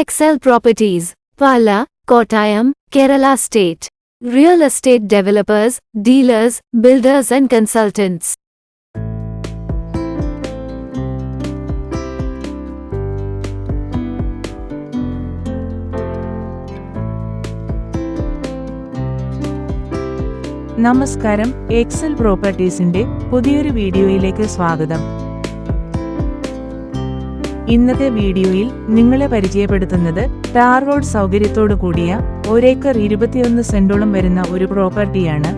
Excel Properties, Pala, Kottayam, Kerala State. Real estate developers, dealers, builders and consultants. നമസ്കാരം Excel പ്രോപ്പർട്ടീസിന്റെ പുതിയൊരു വീഡിയോയിലേക്ക് സ്വാഗതം ഇന്നത്തെ വീഡിയോയിൽ നിങ്ങളെ പരിചയപ്പെടുത്തുന്നത് ടാർ റോഡ് സൗകര്യത്തോടു കൂടിയ ഒരേക്കർ ഇരുപത്തിയൊന്ന് സെന്റോളം വരുന്ന ഒരു പ്രോപ്പർട്ടിയാണ്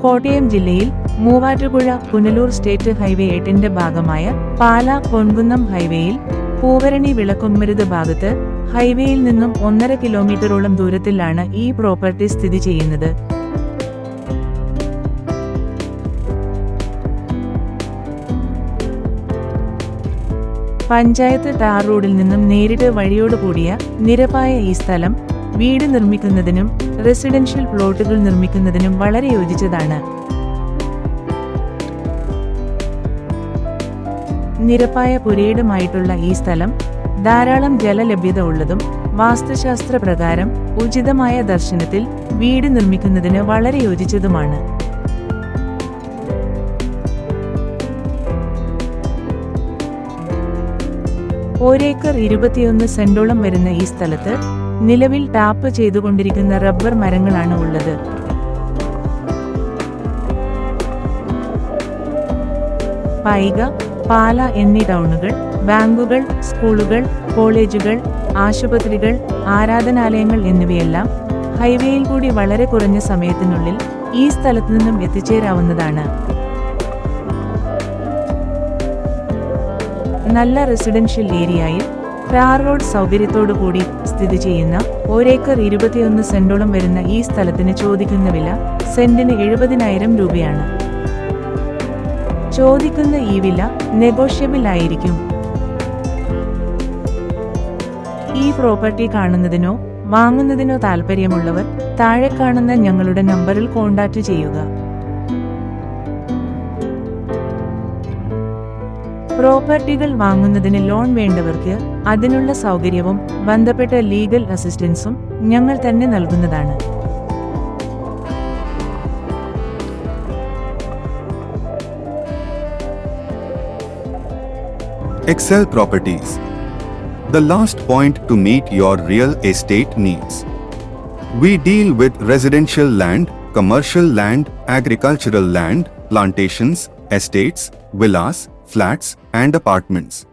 കോട്ടയം ജില്ലയിൽ മൂവാറ്റുപുഴ പുനലൂർ സ്റ്റേറ്റ് ഹൈവേ എട്ടിന്റെ ഭാഗമായ പാല പൊൻകുന്നം ഹൈവേയിൽ പൂവരണി വിളക്കുമ്മരുത് ഭാഗത്ത് ഹൈവേയിൽ നിന്നും ഒന്നര കിലോമീറ്ററോളം ദൂരത്തിലാണ് ഈ പ്രോപ്പർട്ടി സ്ഥിതി ചെയ്യുന്നത്. പഞ്ചായത്ത് ടാർ റോഡിൽ നിന്നും നേരിട്ട് വഴിയോട് കൂടിയ നിരപ്പായ ഈ സ്ഥലം വീട് നിർമ്മിക്കുന്നതിനും റെസിഡൻഷ്യൽ പ്ലോട്ടുകൾ നിർമ്മിക്കുന്നതിനും വളരെ യോജിച്ചതാണ്. നിരപ്പായ പുരയിടമായിട്ടുള്ള ഈ സ്ഥലം ധാരാളം ജലലഭ്യത ഉള്ളതും വാസ്തുശാസ്ത്ര പ്രകാരം ഉചിതമായ ദർശനത്തിൽ വീട് നിർമ്മിക്കുന്നതിന് വളരെ യോജിച്ചതുമാണ്. ഒരേക്കർ ഇരുപത്തിയൊന്ന് സെന്റോളം വരുന്ന ഈ സ്ഥലത്ത് നിലവിൽ ടാപ്പ് ചെയ്തുകൊണ്ടിരിക്കുന്ന റബ്ബർ മരങ്ങളാണ് ഉള്ളത്. പൈക പാല എന്നീ ടൗണുകൾ ബാങ്കുകൾ സ്കൂളുകൾ കോളേജുകൾ ആശുപത്രികൾ ആരാധനാലയങ്ങൾ എന്നിവയെല്ലാം ഹൈവേയിൽ കൂടി വളരെ കുറഞ്ഞ സമയത്തിനുള്ളിൽ ഈ സ്ഥലത്തു നിന്നും എത്തിച്ചേരാവുന്നതാണ്. നല്ല റെസിഡൻഷ്യൽ ഏരിയയിൽ ടാർ റോഡ് സൗകര്യത്തോടുകൂടി സ്ഥിതി ചെയ്യുന്ന ഒരേക്കർ ഇരുപത്തിയൊന്ന് സെന്റോളം വരുന്ന ഈ സ്ഥലത്തിന് ചോദിക്കുന്ന വില സെന്റിന് എഴുപതിനായിരം രൂപയാണ്. ചോദിക്കുന്ന ഈ വില നെഗോഷ്യബിൾ ആയിരിക്കും ഈ പ്രോപ്പർട്ടി കാണുന്നതിനോ വാങ്ങുന്നതിനോ താൽപ്പര്യമുള്ളവർ താഴെ കാണുന്ന ഞങ്ങളുടെ നമ്പറിൽ കോൺടാക്റ്റ് ചെയ്യുക. പ്രോപ്പർട്ടികൾ വാങ്ങുന്നതിന് ലോൺ വേണ്ടവർക്ക് അതിനുള്ള സൗകര്യവും ബന്ധപ്പെട്ട ലീഗൽ അസിസ്റ്റൻസും ഞങ്ങൾ തന്നെ നൽകുന്നതാണ് Excel Properties. The last point to meet your real estate needs. We deal with residential land, commercial land, agricultural land, plantations, estates, villas, flats, and apartments.